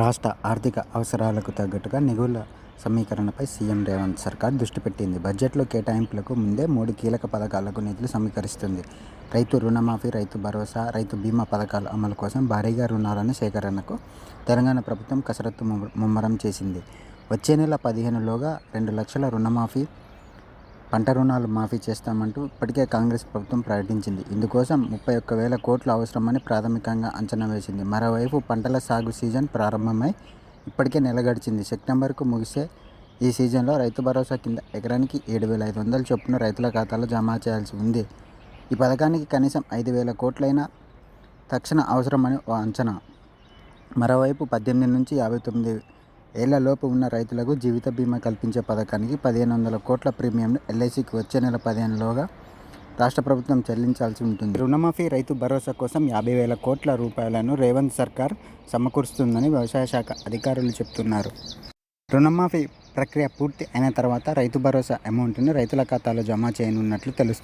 రాష్ట్ర ఆర్థిక అవసరాలకు తగ్గట్టుగా నిధుల సమీకరణపై సీఎం రేవంత్ సర్కార్ దృష్టి పెట్టింది. బడ్జెట్లో కేటాయింపులకు ముందే మూడు కీలక పథకాలకు నిధులు సమీకరిస్తుంది. రైతు రుణమాఫీ రైతు భరోసా రైతు బీమా పథకాల అమలు కోసం భారీగా రుణాలను సేకరణకు తెలంగాణ ప్రభుత్వం కసరత్తు ముమ్మరం చేసింది. వచ్చే నెల పదిహేనులోగా రెండు లక్షల రుణమాఫీ పంట రుణాలు మాఫీ చేస్తామంటూ ఇప్పటికే కాంగ్రెస్ ప్రభుత్వం ప్రకటించింది. ఇందుకోసం ముప్పై ఒక్క వేల కోట్లు అవసరమని ప్రాథమికంగా అంచనా వేసింది. మరోవైపు పంటల సాగు సీజన్ ప్రారంభమై ఇప్పటికే నెలగడిచింది. సెప్టెంబర్కు ముగిసే ఈ సీజన్లో రైతు భరోసా కింద ఎకరానికి ఏడు వేల ఐదు వందల చొప్పున రైతుల ఖాతాలో జమ చేయాల్సి ఉంది. ఈ పథకానికి కనీసం ఐదు వేల కోట్లైనా తక్షణ అవసరమని ఓ అంచనా. మరోవైపు పద్దెనిమిది నుంచి యాభై తొమ్మిది ఏళ్ళలోపు ఉన్న రైతులకు జీవిత బీమా కల్పించే పథకానికి పదిహేను వందల కోట్ల ప్రీమియంను ఎల్ఐసికి వచ్చే నెల పదిహేనులోగా రాష్ట్ర ప్రభుత్వం చెల్లించాల్సి ఉంటుంది. రుణమాఫీ రైతు భరోసా కోసం యాభై వేల కోట్ల రూపాయలను రేవంత్ సర్కార్ సమకూరుస్తుందని వ్యవసాయ శాఖ అధికారులు చెప్తున్నారు. రుణమాఫీ ప్రక్రియ పూర్తి అయిన తర్వాత రైతు భరోసా అమౌంట్ను రైతుల ఖాతాలో జమ చేయనున్నట్లు తెలుస్తుంది